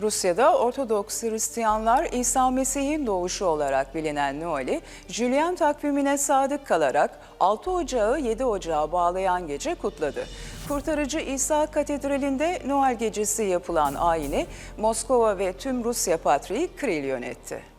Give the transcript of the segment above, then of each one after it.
Rusya'da Ortodoks Hristiyanlar İsa Mesih'in doğuşu olarak bilinen Noel'i, Julian takvimine sadık kalarak 6 Ocağı 7 Ocağı bağlayan gece kutladı. Kurtarıcı İsa Katedrali'nde Noel gecesi yapılan ayini Moskova ve tüm Rusya Patriği Kiril yönetti.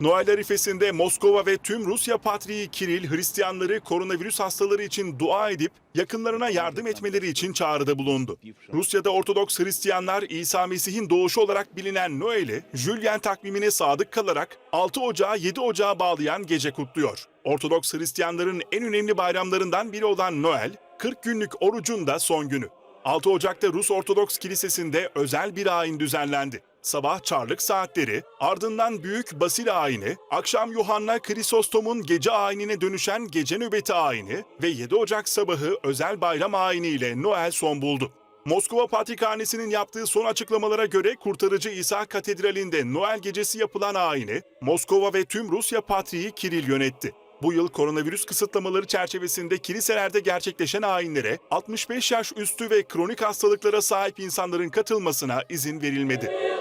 Noel arifesinde Moskova ve tüm Rusya Patriği Kiril Hristiyanları koronavirüs hastaları için dua edip yakınlarına yardım etmeleri için çağrıda bulundu. Rusya'da Ortodoks Hristiyanlar İsa Mesih'in doğuşu olarak bilinen Noel'i Julian takvimine sadık kalarak 6 Ocağı 7 Ocağı bağlayan gece kutluyor. Ortodoks Hristiyanların en önemli bayramlarından biri olan Noel, 40 günlük orucun da son günü. 6 Ocak'ta Rus Ortodoks Kilisesi'nde özel bir ayin düzenlendi. Sabah çarlık saatleri, ardından büyük basil ayini, akşam Yuhanna Krisostom'un gece ayinine dönüşen gece nöbeti ayini ve 7 Ocak sabahı özel bayram ayini ile Noel son buldu. Moskova Patrikhanesi'nin yaptığı son açıklamalara göre Kurtarıcı İsa Katedrali'nde Noel gecesi yapılan ayini Moskova ve tüm Rusya Patriği Kiril yönetti. Bu yıl koronavirüs kısıtlamaları çerçevesinde kiliselerde gerçekleşen ayinlere 65 yaş üstü ve kronik hastalıklara sahip insanların katılmasına izin verilmedi.